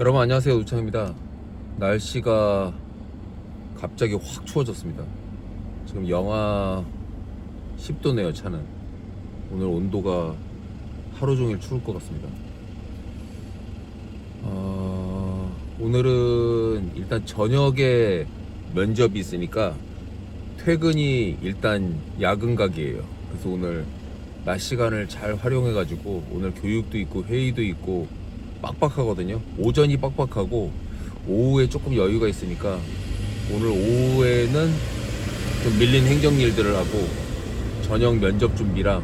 여러분 안녕하세요. 우창입니다. 날씨가 갑자기 확 추워졌습니다. 지금 영하 10도네요 차는. 오늘 온도가 하루 종일 추울 것 같습니다. 어, 오늘은 일단 저녁에 면접이 있으니까 퇴근이 일단 야근 각이에요. 그래서 오늘 낮 시간을 잘 활용해 가지고 오늘 교육도 있고 회의도 있고 빡빡하거든요. 오전이 빡빡하고 오후에 조금 여유가 있으니까 오늘 오후에는 좀 밀린 행정 일들을 하고 저녁 면접 준비랑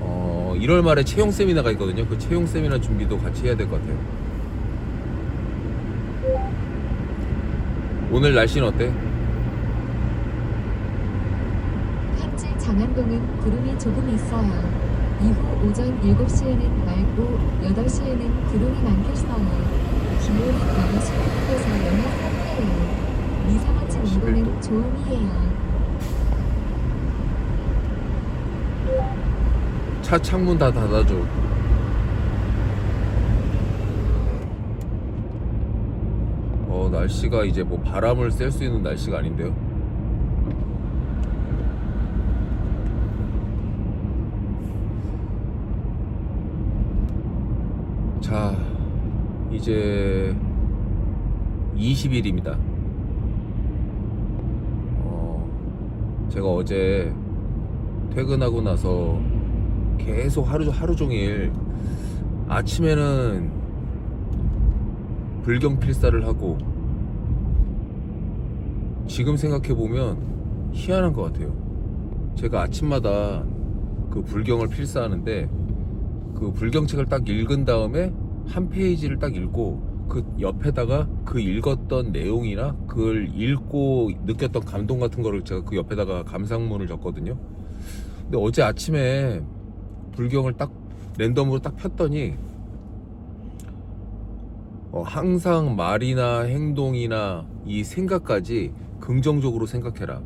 어 1월 말에 채용 세미나가 있거든요. 그 채용 세미나 준비도 같이 해야 될 것 같아요. 오늘 날씨는 어때? 현재 장안동은 구름이 조금 있어요. 이후 오전 7시에는 맑고 8시에는 구름이 많겠어요. 기온은 영하 11도에서 영하 3도예요. 미세먼지 11도. 농도는 좋음이에요. 차 창문 다 닫아줘. 어, 날씨가 이제 뭐 바람을 쐴 수 있는 날씨가 아닌데요. 자, 이제 20일입니다. 어, 제가 어제 퇴근하고 나서 계속 하루 하루 종일 아침에는 불경 필사를 하고 지금 생각해 보면 희한한 것 같아요. 제가 아침마다 그 불경을 필사하는데 그 불경책을 딱 읽은 다음에 한 페이지를 딱 읽고 그 옆에다가 그 읽었던 내용이나 그걸 읽고 느꼈던 감동 같은 거를 제가 그 옆에다가 감상문을 적거든요. 근데 어제 아침에 불경을 딱 랜덤으로 딱 폈더니 어, 항상 말이나 행동이나 이 생각까지 긍정적으로 생각해라.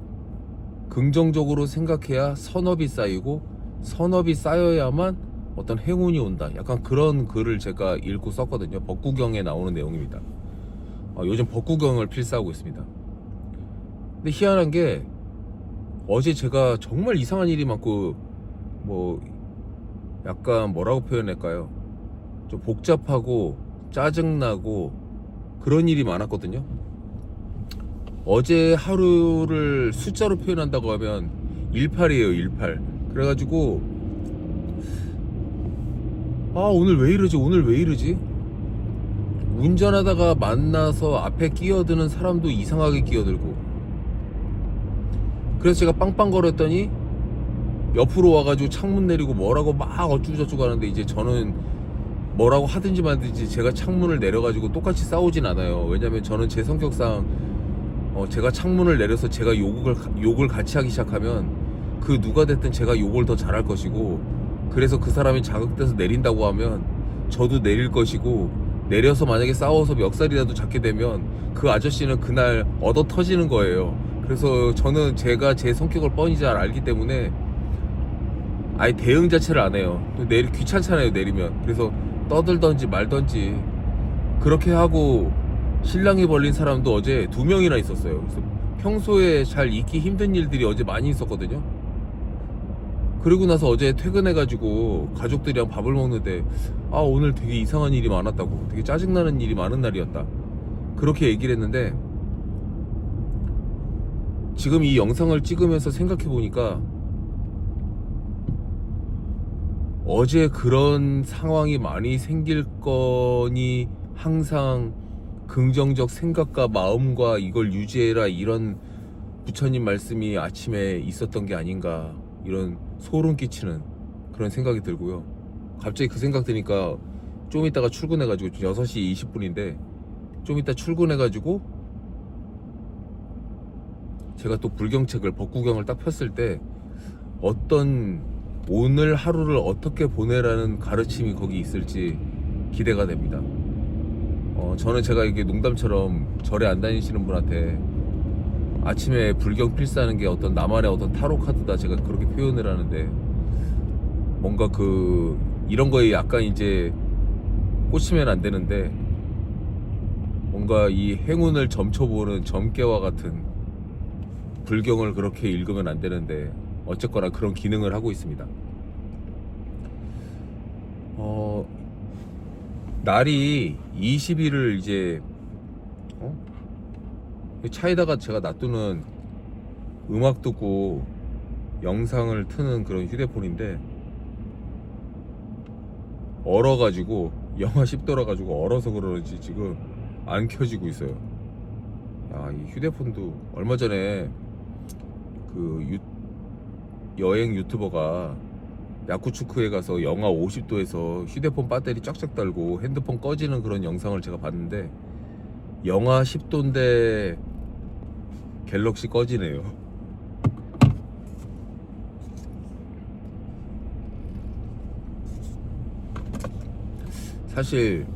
긍정적으로 생각해야 선업이 쌓이고 선업이 쌓여야만 어떤 행운이 온다. 약간 그런 글을 제가 읽고 썼거든요. 법구경에 나오는 내용입니다. 어, 요즘 법구경을 필사하고 있습니다. 근데 희한한 게 어제 제가 정말 이상한 일이 많고 뭐 약간 뭐라고 표현할까요? 좀 복잡하고 짜증나고 그런 일이 많았거든요. 어제 하루를 숫자로 표현한다고 하면 18이에요, 18. 그래가지고 아 오늘 왜 이러지? 오늘 왜 이러지? 운전하다가 만나서 앞에 끼어드는 사람도 이상하게 끼어들고 그래서 제가 빵빵거렸더니 옆으로 와가지고 창문 내리고 뭐라고 막 어쩌고저쩌고 하는데 이제 저는 뭐라고 하든지 말든지 제가 창문을 내려가지고 똑같이 싸우진 않아요. 왜냐면 저는 제 성격상 어, 제가 창문을 내려서 제가 욕을 욕을 같이 하기 시작하면 그 누가 됐든 제가 욕을 더 잘할 것이고 그래서 그 사람이 자극돼서 내린다고 하면 저도 내릴 것이고 내려서 만약에 싸워서 멱살이라도 잡게 되면 그 아저씨는 그날 얻어 터지는 거예요. 그래서 저는 제가 제 성격을 뻔히 잘 알기 때문에 아예 대응 자체를 안 해요. 또 내리 귀찮잖아요 내리면. 그래서 떠들던지 말던지 그렇게 하고 신랑이 벌린 사람도 어제 두 명이나 있었어요. 그래서 평소에 잘 잊기 힘든 일들이 어제 많이 있었거든요. 그리고 나서 어제 퇴근해가지고 가족들이랑 밥을 먹는데 아 오늘 되게 이상한 일이 많았다고. 되게 짜증나는 일이 많은 날이었다. 그렇게 얘기를 했는데 지금 이 영상을 찍으면서 생각해 보니까 어제 그런 상황이 많이 생길 거니 항상 긍정적 생각과 마음과 이걸 유지해라 이런 부처님 말씀이 아침에 있었던 게 아닌가 이런 소름 끼치는 그런 생각이 들고요. 갑자기 그 생각 드니까 좀 이따가 출근해가지고 6시 20분인데 좀 이따 출근해가지고 제가 또 불경책을 법구경을 딱 폈을 때 어떤 오늘 하루를 어떻게 보내라는 가르침이 거기 있을지 기대가 됩니다. 어, 저는 제가 이게 농담처럼 절에 안 다니시는 분한테 아침에 불경 필사하는 게 어떤 나만의 어떤 타로 카드다 제가 그렇게 표현을 하는데 뭔가 그 이런 거에 약간 이제 꽂히면 안 되는데 뭔가 이 행운을 점쳐보는 점괘와 같은 불경을 그렇게 읽으면 안 되는데 어쨌거나 그런 기능을 하고 있습니다. 어, 날이 20일을 이제 어? 차에다가 제가 놔두는 음악 듣고 영상을 트는 그런 휴대폰인데 얼어가지고 영하 10도라 가지고 얼어서 그러는지 지금 안 켜지고 있어요. 야, 이 휴대폰도 얼마 전에 그 유- 여행 유튜버가 야쿠츠크에 가서 영하 50도에서 휴대폰 배터리 쫙쫙 달고 핸드폰 꺼지는 그런 영상을 제가 봤는데 영하 10도인데 갤럭시 꺼지네요. 사실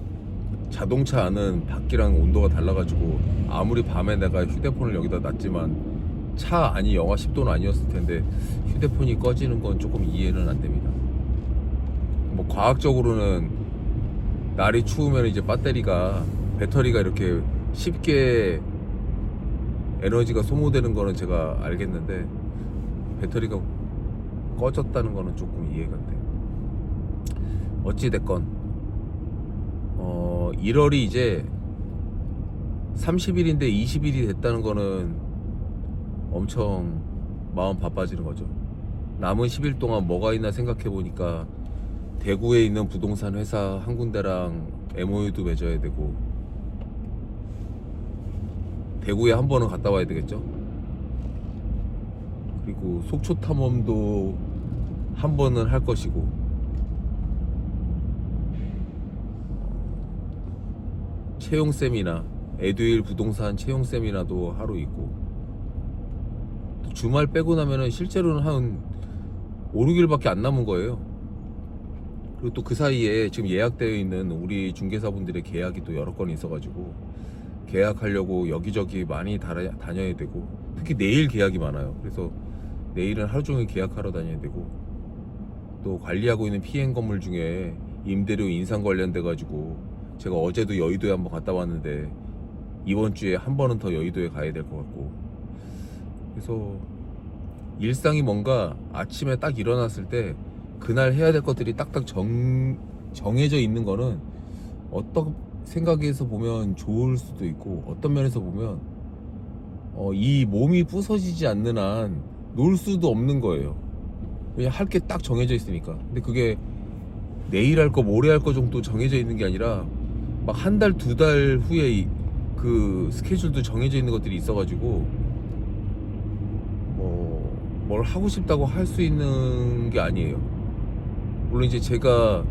자동차 안은 밖이랑 온도가 달라가지고 아무리 밤에 내가 휴대폰을 여기다 놨지만 차 안이 영하 10도는 아니었을 텐데 휴대폰이 꺼지는 건 조금 이해는 안 됩니다. 뭐 과학적으로는 날이 추우면 이제 배터리가 배터리가 이렇게 쉽게 에너지가 소모되는 거는 제가 알겠는데 배터리가 꺼졌다는 거는 조금 이해가 안 돼요. 어찌 됐건 어 1월이 이제 30일인데 20일이 됐다는 거는 엄청 마음 바빠지는 거죠. 남은 10일 동안 뭐가 있나 생각해 보니까 대구에 있는 부동산 회사 한 군데랑 MOU도 맺어야 되고 대구에 한 번은 갔다 와야 되겠죠. 그리고 속초 탐험도 한 번은 할 것이고 채용 세미나 에듀윌 부동산 채용 세미나도 하루 있고 또 주말 빼고 나면은 실제로는 한 5, 6일밖에 안 남은 거예요. 그리고 또 그 사이에 지금 예약되어 있는 우리 중개사분들의 계약이 또 여러 건 있어가지고 계약하려고 여기저기 많이 다녀- 다녀야 되고 특히 내일 계약이 많아요. 그래서 내일은 하루 종일 계약하러 다녀야 되고 또 관리하고 있는 피행 건물 중에 임대료 인상 관련돼 가지고 제가 어제도 여의도에 한번 갔다 왔는데 이번 주에 한 번은 더 여의도에 가야 될 것 같고 그래서 일상이 뭔가 아침에 딱 일어났을 때 그날 해야 될 것들이 딱딱 정, 정해져 있는 거는 어떤 생각에서 보면 좋을 수도 있고 어떤 면에서 보면 어, 이 몸이 부서지지 않는 한 놀 수도 없는 거예요. 그냥 할게 딱 정해져 있으니까. 근데 그게 내일 할 거, 모레 할 거 정도 정해져 있는 게 아니라 막 한 달, 두 달 후에 이- 그 스케줄도 정해져 있는 것들이 있어가지고 뭐, 뭘 하고 싶다고 할 수 있는 게 아니에요. 물론 이제 제가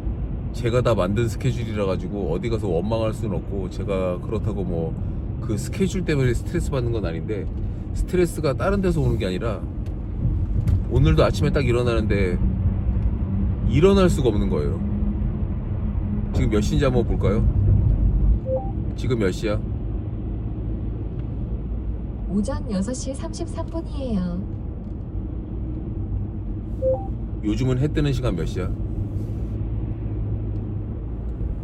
제가 다 만든 스케줄이라 가지고 어디 가서 원망할 수는 없고 제가 그렇다고 뭐 그 스케줄 때문에 스트레스 받는 건 아닌데 스트레스가 다른 데서 오는 게 아니라 오늘도 아침에 딱 일어나는데 일어날 수가 없는 거예요. 지금 몇 시인지 한번 볼까요? 지금 몇 시야? 오전 6시 33분이에요. 요즘은 해 뜨는 시간 몇 시야?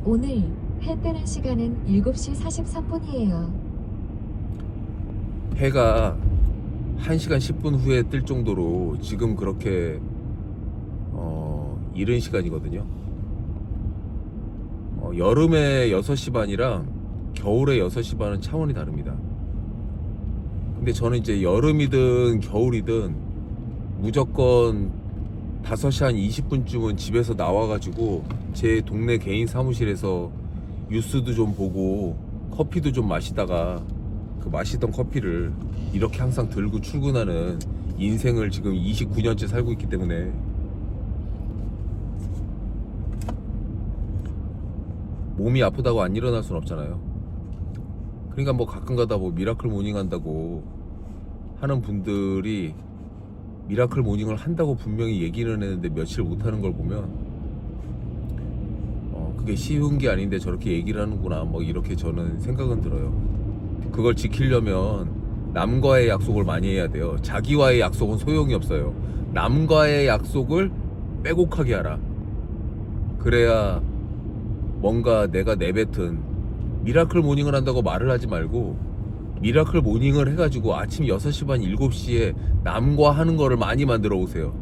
오늘 해 뜨는 시간은 7시 43분이에요. 해가 1시간 10분 후에 뜰 정도로 지금 그렇게 어, 이른 시간이거든요. 어, 여름에 6시 반이랑 겨울에 6시 반은 차원이 다릅니다. 근데 저는 이제 여름이든 겨울이든 무조건 5시 한 20분쯤은 집에서 나와가지고 제 동네 개인 사무실에서 뉴스도 좀 보고 커피도 좀 마시다가 그 마시던 커피를 이렇게 항상 들고 출근하는 인생을 지금 29년째 살고 있기 때문에 몸이 아프다고 안 일어날 순 없잖아요. 그러니까 뭐 가끔 가다 뭐 미라클 모닝 한다고 하는 분들이 미라클 모닝을 한다고 분명히 얘기는 했는데 며칠 못 하는 걸 보면 어 그게 쉬운 게 아닌데 저렇게 얘기를 하는구나 뭐 이렇게 저는 생각은 들어요. 그걸 지키려면 남과의 약속을 많이 해야 돼요. 자기와의 약속은 소용이 없어요. 남과의 약속을 빼곡하게 하라. 그래야 뭔가 내가 내뱉은 미라클 모닝을 한다고 말을 하지 말고 미라클 모닝을 해가지고 아침 6시 반 7시에 남과 하는 거를 많이 만들어 오세요.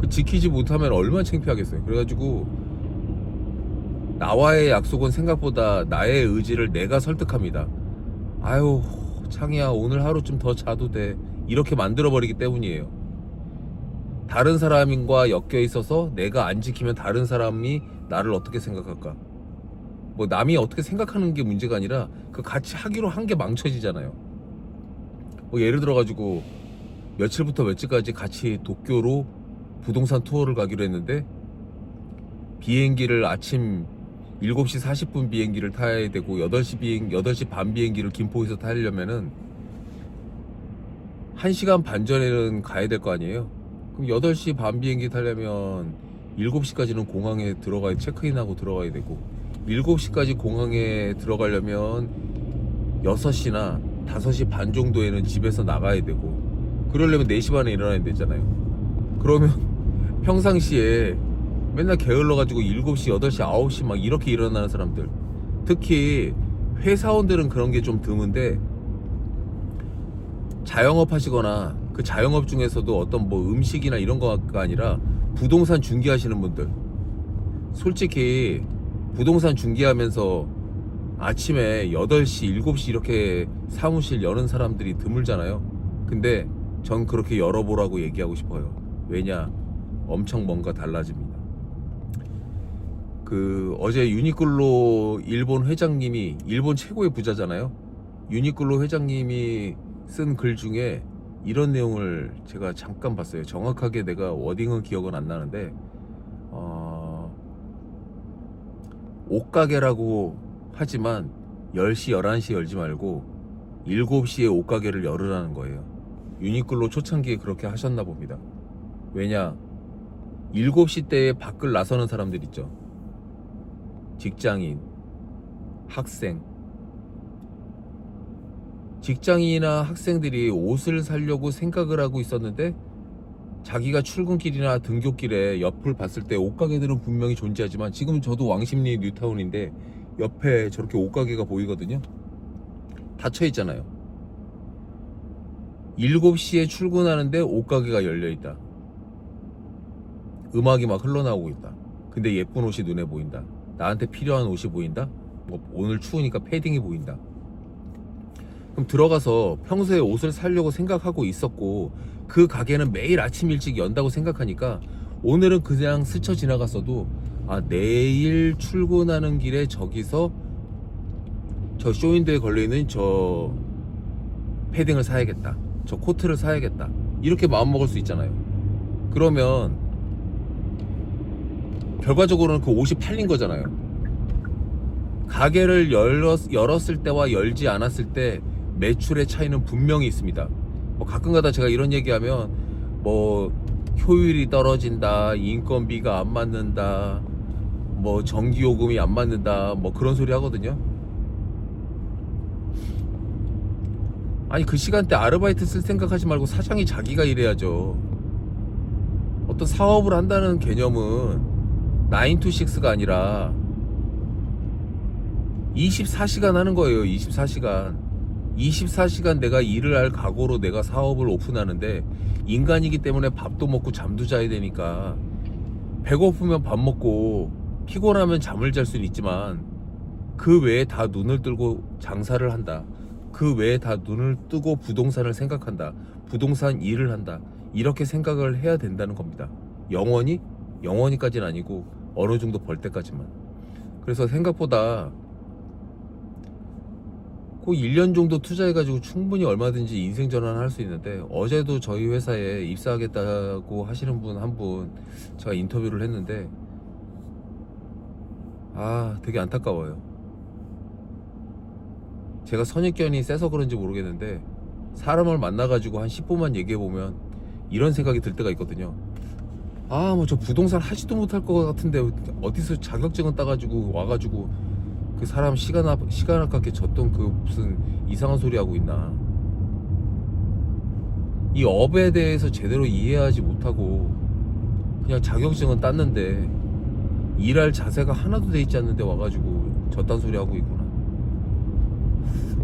그 지키지 못하면 얼마나 창피하겠어요. 그래가지고 나와의 약속은 생각보다 나의 의지를 내가 설득합니다. 아유 창이야 오늘 하루 좀 더 자도 돼. 이렇게 만들어 버리기 때문이에요. 다른 사람과 엮여 있어서 내가 안 지키면 다른 사람이 나를 어떻게 생각할까 뭐 남이 어떻게 생각하는 게 문제가 아니라 그 같이 하기로 한 게 망쳐지잖아요 뭐 예를 들어 가지고 며칠부터 며칠까지 같이 도쿄로 부동산 투어를 가기로 했는데 비행기를 아침 7시 40분 비행기를 타야 되고 8시 비행 8시 반 비행기를 김포에서 타려면은 1시간 반 전에는 가야 될 거 아니에요. 그럼 8시 반 비행기 타려면 7시까지는 공항에 들어가야 체크인하고 들어가야 되고 7시까지 공항에 들어가려면 6시나 5시 반 정도에는 집에서 나가야 되고 그러려면 4시 반에 일어나야 되잖아요. 그러면 평상시에 맨날 게을러 가지고 7시, 8시, 9시 막 이렇게 일어나는 사람들. 특히 회사원들은 그런 게 좀 드문데 자영업 하시거나 그 자영업 중에서도 어떤 뭐 음식이나 이런 거가 아니라 부동산 중개하시는 분들. 솔직히 부동산 중개하면서 아침에 8시, 7시 이렇게 사무실 여는 사람들이 드물잖아요. 근데 전 그렇게 열어보라고 얘기하고 싶어요. 왜냐? 엄청 뭔가 달라집니다. 그 어제 유니클로 일본 회장님이 일본 최고의 부자잖아요. 유니클로 회장님이 쓴 글 중에 이런 내용을 제가 잠깐 봤어요. 정확하게 내가 워딩은 기억은 안 나는데 어, 옷가게라고 하지만 10시, 11시에 열지 말고 7시에 옷가게를 열으라는 거예요. 유니클로 초창기에 그렇게 하셨나 봅니다. 왜냐? 7시 때에 밖을 나서는 사람들 있죠. 직장인, 학생. 직장인이나 학생들이 옷을 사려고 생각을 하고 있었는데 자기가 출근길이나 등교길에 옆을 봤을 때 옷가게들은 분명히 존재하지만 지금 저도 왕십리 뉴타운인데 옆에 저렇게 옷가게가 보이거든요. 닫혀 있잖아요. 7시에 출근하는데 옷가게가 열려 있다. 음악이 막 흘러나오고 있다. 근데 예쁜 옷이 눈에 보인다. 나한테 필요한 옷이 보인다. 뭐 오늘 추우니까 패딩이 보인다. 그럼 들어가서 평소에 옷을 사려고 생각하고 있었고 그 가게는 매일 아침 일찍 연다고 생각하니까 오늘은 그냥 스쳐 지나갔어도 아 내일 출근하는 길에 저기서 저 쇼윈도에 걸려있는 저 패딩을 사야겠다. 저 코트를 사야겠다. 이렇게 마음 먹을 수 있잖아요. 그러면 결과적으로는 그 옷이 팔린 거잖아요. 가게를 열었, 열었을 때와 열지 않았을 때 매출의 차이는 분명히 있습니다. 뭐 가끔가다 제가 이런 얘기하면 뭐 효율이 떨어진다, 인건비가 안 맞는다, 뭐 전기요금이 안 맞는다, 뭐 그런 소리 하거든요. 아니 그 시간대 아르바이트 쓸 생각하지 말고 사장이 자기가 일해야죠. 어떤 사업을 한다는 개념은 9 to 6가 아니라 24시간 하는 거예요. 24시간. 24시간 내가 일을 할 각오로 내가 사업을 오픈하는데 인간이기 때문에 밥도 먹고 잠도 자야 되니까 배고프면 밥 먹고 피곤하면 잠을 잘 수는 있지만 그 외에 다 눈을 뜨고 장사를 한다. 그 외에 다 눈을 뜨고 부동산을 생각한다. 부동산 일을 한다. 이렇게 생각을 해야 된다는 겁니다. 영원히? 영원히까지는 아니고 어느 정도 벌 때까지만. 그래서 생각보다 꼭 1년 정도 투자해가지고 충분히 얼마든지 인생 전환할 수 있는데 어제도 저희 회사에 입사하겠다고 하시는 분한분 제가 인터뷰를 했는데 아 되게 안타까워요. 제가 선입견이 세서 그런지 모르겠는데 사람을 만나가지고 한 10분만 얘기해보면 이런 생각이 들 때가 있거든요. 아, 뭐 저 부동산 하지도 못할 것 같은데 어디서 자격증은 따가지고 와가지고 그 사람 시간 아, 시간 아깝게 졌던 그 무슨 이상한 소리 하고 있나. 이 업에 대해서 제대로 이해하지 못하고 그냥 자격증은 땄는데 일할 자세가 하나도 돼 있지 않는데 와가지고 저딴 소리 하고 있구나.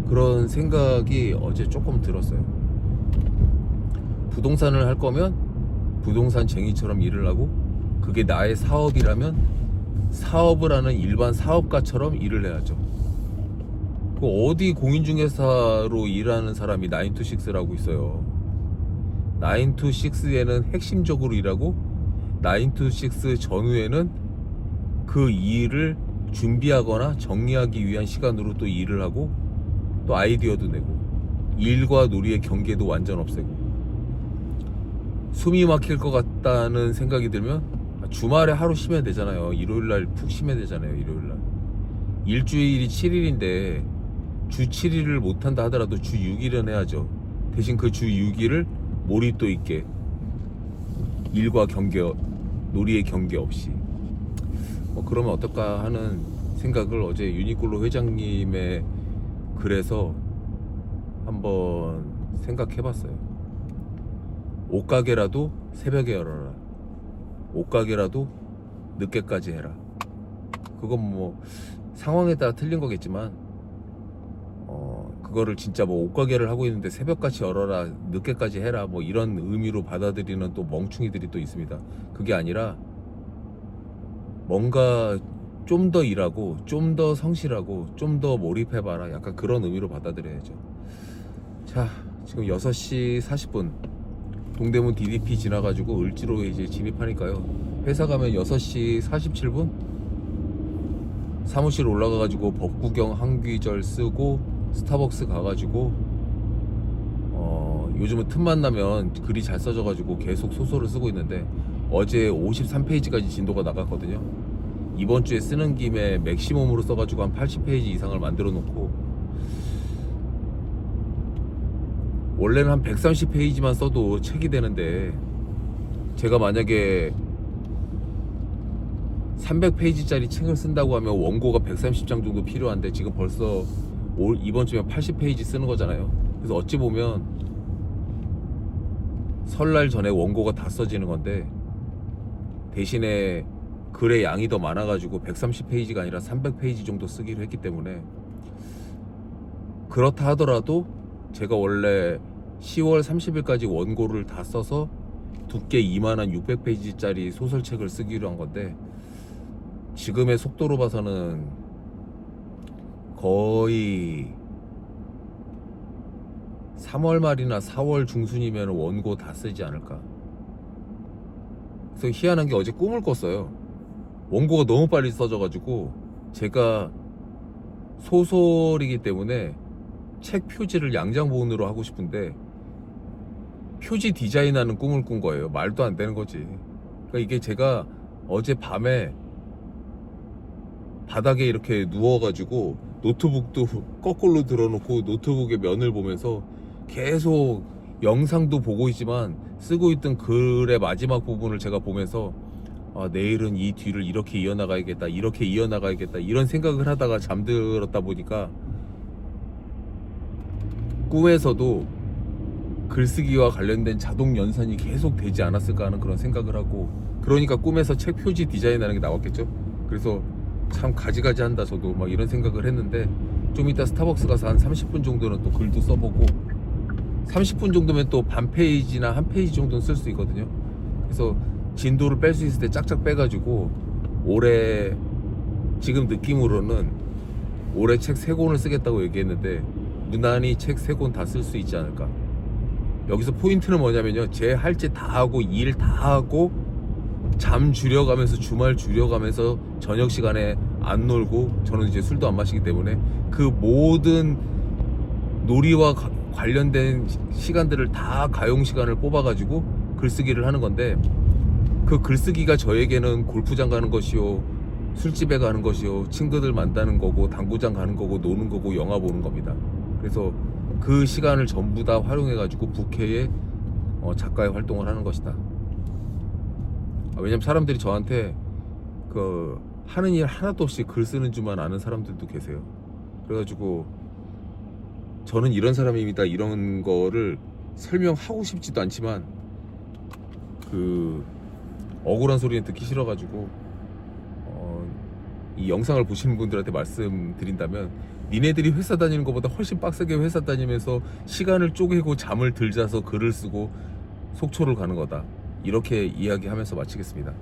그런 생각이 어제 조금 들었어요. 부동산을 할 거면 부동산 쟁이처럼 일을 하고 그게 나의 사업이라면 사업을 하는 일반 사업가처럼 일을 해야죠. 그 어디 공인중개사로 일하는 사람이 9to6라고 있어요. 9to6에는 핵심적으로 일하고 9to6 전후에는 그 일을 준비하거나 정리하기 위한 시간으로 또 일을 하고 또 아이디어도 내고 일과 놀이의 경계도 완전 없애고 숨이 막힐 것 같다는 생각이 들면 주말에 하루 쉬면 되잖아요. 일요일 날 푹 쉬면 되잖아요. 일요일 날. 일주일이 7일인데 주 7일을 못 한다 하더라도 주 6일은 해야죠. 대신 그 주 6일을 몰입도 있게 일과 경계 놀이의 경계 없이 뭐 그러면 어떨까 하는 생각을 어제 유니클로 회장님의 글에서 한번 생각해 봤어요. 옷가게라도 새벽에 열어라. 옷가게라도 늦게까지 해라. 그건 뭐 상황에 따라 틀린 거겠지만 어 그거를 진짜 뭐 옷가게를 하고 있는데 새벽같이 열어라 늦게까지 해라 뭐 이런 의미로 받아들이는 또 멍충이들이 또 있습니다. 그게 아니라 뭔가 좀 더 일하고 좀 더 성실하고 좀 더 몰입해봐라 약간 그런 의미로 받아들여야죠. 자 지금 6시 40분 동대문 DDP 지나가지고 을지로 이제 진입하니까요. 회사 가면 6시 47분 사무실 올라가가지고 법구경 한귀절 쓰고 스타벅스 가가지고 어 요즘은 틈만 나면 글이 잘 써져가지고 계속 소설을 쓰고 있는데 어제 53페이지까지 진도가 나갔거든요. 이번 주에 쓰는 김에 맥시멈으로 써가지고 한 80페이지 이상을 만들어 놓고 원래는 한 130페이지만 써도 책이 되는데 제가 만약에 300페이지짜리 책을 쓴다고 하면 원고가 130장 정도 필요한데 지금 벌써 올 이번 주에 80페이지 쓰는 거잖아요. 그래서 어찌 보면 설날 전에 원고가 다 써지는 건데 대신에 글의 양이 더 많아가지고 130페이지가 아니라 300페이지 정도 쓰기로 했기 때문에 그렇다 하더라도 제가 원래 10월 30일까지 원고를 다 써서 두께 이만한 600페이지짜리 소설책을 쓰기로 한 건데 지금의 속도로 봐서는 거의 3월 말이나 4월 중순이면 원고 다 쓰지 않을까. 그래서 희한한 게 어제 꿈을 꿨어요. 원고가 너무 빨리 써져가지고 제가 소설이기 때문에 책 표지를 양장본으로 하고 싶은데 표지 디자인하는 꿈을 꾼 거예요. 말도 안 되는 거지. 그러니까 이게 제가 어제 밤에 바닥에 이렇게 누워가지고 노트북도 거꾸로 들어놓고 노트북의 면을 보면서 계속 영상도 보고 있지만 쓰고 있던 글의 마지막 부분을 제가 보면서 아, 내일은 이 뒤를 이렇게 이어나가야겠다, 이렇게 이어나가야겠다 이런 생각을 하다가 잠들었다 보니까 꿈에서도 글쓰기와 관련된 자동 연산이 계속 되지 않았을까 하는 그런 생각을 하고 그러니까 꿈에서 책 표지 디자인하는 게 나왔겠죠. 그래서 참 가지가지 한다 저도 막 이런 생각을 했는데 좀 이따 스타벅스 가서 한 30분 정도는 또 글도 써보고 30분 정도면 또 반 페이지나 한 페이지 정도는 쓸 수 있거든요. 그래서 진도를 뺄 수 있을 때 짝짝 빼가지고 올해 지금 느낌으로는 올해 책 세 권을 쓰겠다고 얘기했는데 무난히 책 세 권 다 쓸 수 있지 않을까. 여기서 포인트는 뭐냐면요. 제 할 짓 다 하고 일 다 하고 잠 줄여가면서 주말 줄여가면서 저녁 시간에 안 놀고 저는 이제 술도 안 마시기 때문에 그 모든 놀이와 가- 관련된 시- 시간들을 다 가용 시간을 뽑아가지고 글쓰기를 하는 건데 그 글쓰기가 저에게는 골프장 가는 것이요 술집에 가는 것이요 친구들 만나는 거고 당구장 가는 거고 노는 거고 영화 보는 겁니다 그래서 그 시간을 전부 다 활용해가지고 국회에 어, 작가의 활동을 하는 것이다 아, 왜냐면 사람들이 저한테 그 하는 일 하나도 없이 글 쓰는 줄만 아는 사람들도 계세요. 그래가지고 저는 이런 사람입니다. 이런 거를 설명하고 싶지도 않지만 그 억울한 소리는 듣기 싫어가지고 어 이 영상을 보시는 분들한테 말씀드린다면 니네들이 회사 다니는 것보다 훨씬 빡세게 회사 다니면서 시간을 쪼개고 잠을 들 자서 글을 쓰고 속초를 가는 거다. 이렇게 이야기하면서 마치겠습니다.